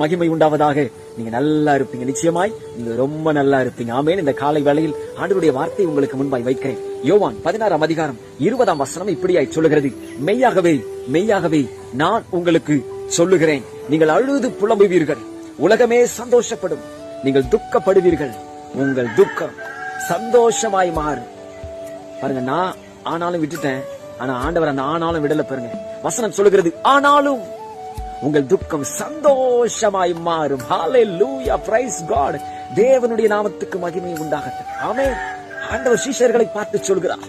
மகிமை உண்டாவதாக. நீங்க நல்லா இருப்பீங்க. நிச்சயமாய் நீங்க ரொம்ப நல்லா இருப்பீங்க. ஆமேன். இந்த காலை வேளையில் ஆண்டவருடைய வார்த்தை உங்களுக்கு முன்பாய் வைக்கிறேன். யோவான் பதினாறாம் அதிகாரம் இருபதாம் வசனம் இப்படியாய் சொல்லுகிறது. மெய்யாகவே மெய்யாகவே நான் உங்களுக்கு சொல்லுகிறேன். நீங்கள் அழுது புலம்புவீர்கள். உலகமே சந்தோஷப்படும். நீங்கள் துக்கப்படுவீர்கள். உங்கள் துக்கம் சந்தோஷமாய் மாறும். பாருங்க நான் ஆனாலும் விட்டுட்டேன். ஆனா ஆண்டவர் அந்த ஆனாலும் விடல பாருங்க. வசனம் சொல்லுகிறது ஆனாலும் உங்கள் துக்கம் சந்தோஷமாய் மாறும். ஹalleluya praise god. தேவனுடைய நாமத்துக்கு மகிமை உண்டாகட்டும். ஆண்டவர் சீஷர்களை பார்த்து சொல்கிறார்.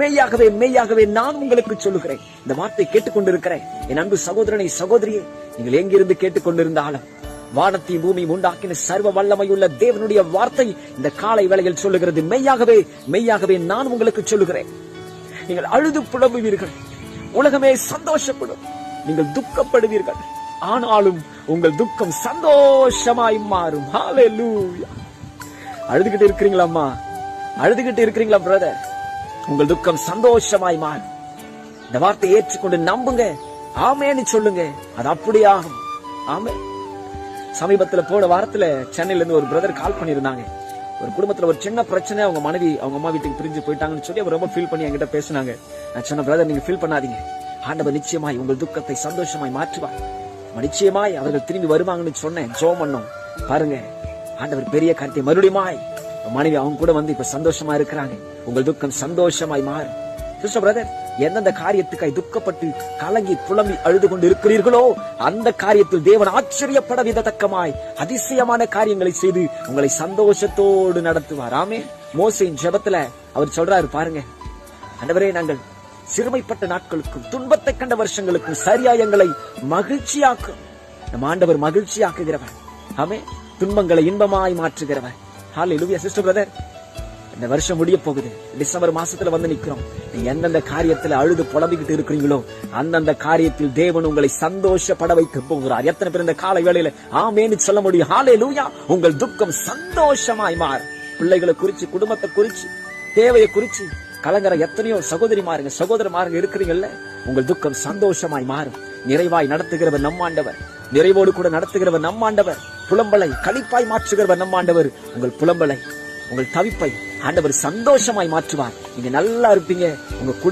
மெய்யாகவே மெய்யாகவே நான் உங்களுக்கு சொல்லுகிறேன். இந்த வார்த்தை கேட்டுக்கொண்டிருக்கிறேன். என் அன்பு சகோதரனை சகோதரியே நீங்கள் எங்கிருந்து கேட்டுக்கொண்டிருந்தாலும் வானத்தை பூமி உண்டாக்கின சர்வ வல்லமையுள்ள தேவனுடைய வார்த்தை இந்த காலை வேளையில் சொல்லுகிறது. மெய்யாகவே மெய்யாகவே நான் உங்களுக்கு சொல்லுகிறேன். நீங்கள் அழுது புலம்புவீர்கள். உலகமே சந்தோஷப்படும். நீங்கள் துக்கப்படுவீர்கள். ஆனாலும் உங்கள் துக்கம் சந்தோஷமாய் மாறும். அழுதுகிட்டு இருக்கிறீங்களா அம்மா? அழுதுகிட்டு இருக்கிறீங்களா பிரதர் உங்கள் துக்கம் சந்தோஷமாய் மாறும். இந்த வார்த்தையை ஏற்றுக்கொண்டு நம்புங்க. ஆமேன்னு சொல்லுங்க. அது அப்படியே ஆகும். ஆமே சமீபத்துல போன வாரத்துல சென்னையில இருந்து ஒரு பிரதர் கால் பண்ணியிருந்தாங்க. ஒரு குடும்பத்துல ஒரு சின்ன பிரச்சனை அவங்க மனைவி அவங்க அம்மா வீட்டுக்கு பிரிஞ்சு போயிட்டாங்கன்னு சொல்லி அவர் ரொம்ப ஃபீல் பண்ணி என்கிட்ட பேசினாங்க. நான் சொன்ன பிரதர் நீங்க ஃபீல் பண்ணாதீங்க. ஆண்டவர் நிச்சயமாய் உங்கள் துக்கத்தை சந்தோஷமாய் மாற்றுவார். நிச்சயமாய் அவர்கள் திரும்பி வருவாங்கன்னு சொன்னேன் ஜோ பண்ணோம். பாருங்க ஆண்டவர் பெரிய காரியத்தை மறுபடியுமாய் மனைவி அவங்க கூட வந்து இப்ப சந்தோஷமா இருக்கிறாங்க. உங்கள் துக்கம் சந்தோஷமாய் மாறும். சிஸ்டர் பிரதர் எந்தெந்த காரியத்துக்காய் துக்கப்பட்டு கலங்கி புலம்பி அழுது கொண்டு இருக்கிறீர்களோ அந்த காரியத்தில் தேவன் ஆச்சரியப்பட விதத்தக்கமாய் அதிசயமான காரியங்களை செய்து உங்களை சந்தோஷத்தோடு நடத்துவார். ஆமே மோசையின் ஜெபத்துல அவர் சொல்றாரு பாருங்க. ஆண்டவரே நாங்கள் சிறுமைப்பட்ட நாட்களுக்கும் துன்பத்தை கண்ட வருஷங்களுக்கும் சரியா எங்களை மகிழ்ச்சியாக்கும். நம் ஆண்டவர் மகிழ்ச்சியாக்குகிறவர். ஆமே. துன்பங்களை இன்பமாய் மாற்றுகிறவர். ஹalleluya சிஸ்டர் பிரதர் இந்த வருஷம் முடிய போகுது. டிசம்பர் மாசத்துல வந்து நிக்கிறோம். நீ எந்தெந்த காரியத்துல அழுது புலம்பிக்கிட்டு இருக்கிறீங்களோ அந்தந்த காரியத்தில் தேவன் உங்களை சந்தோஷப்பட வைக்க போகிறார். எத்தனை பேர் இந்த காலை வேளையில ஆமேன்னு சொல்ல முடியும். ஹாலே லூயா உங்கள் துக்கம் சந்தோஷமாய் மாறும். பிள்ளைகளை குறிச்சு குடும்பத்தை குறிச்சு தேவையை குறிச்சு கலங்கர எத்தனையோ சகோதரி மாறுங்க சகோதர மாறுங்க இருக்கிறீங்கல்ல உங்கள் துக்கம் சந்தோஷமாய் மாறும். நிறைவாய் நடத்துகிறவர் நம்மாண்டவர். நிறைவோடு கூட நடத்துகிறவர் நம்மாண்டவர். புலம்பலை களிப்பாய் மாற்றுகிறவர் நம்மாண்டவர். உங்கள் புலம்பலை உங்கள் தவிப்பை ஆண்டவர் சந்தோஷமாய் மாற்றுவார். நீங்க நல்லா இருப்பீங்க உங்க குடும்பம்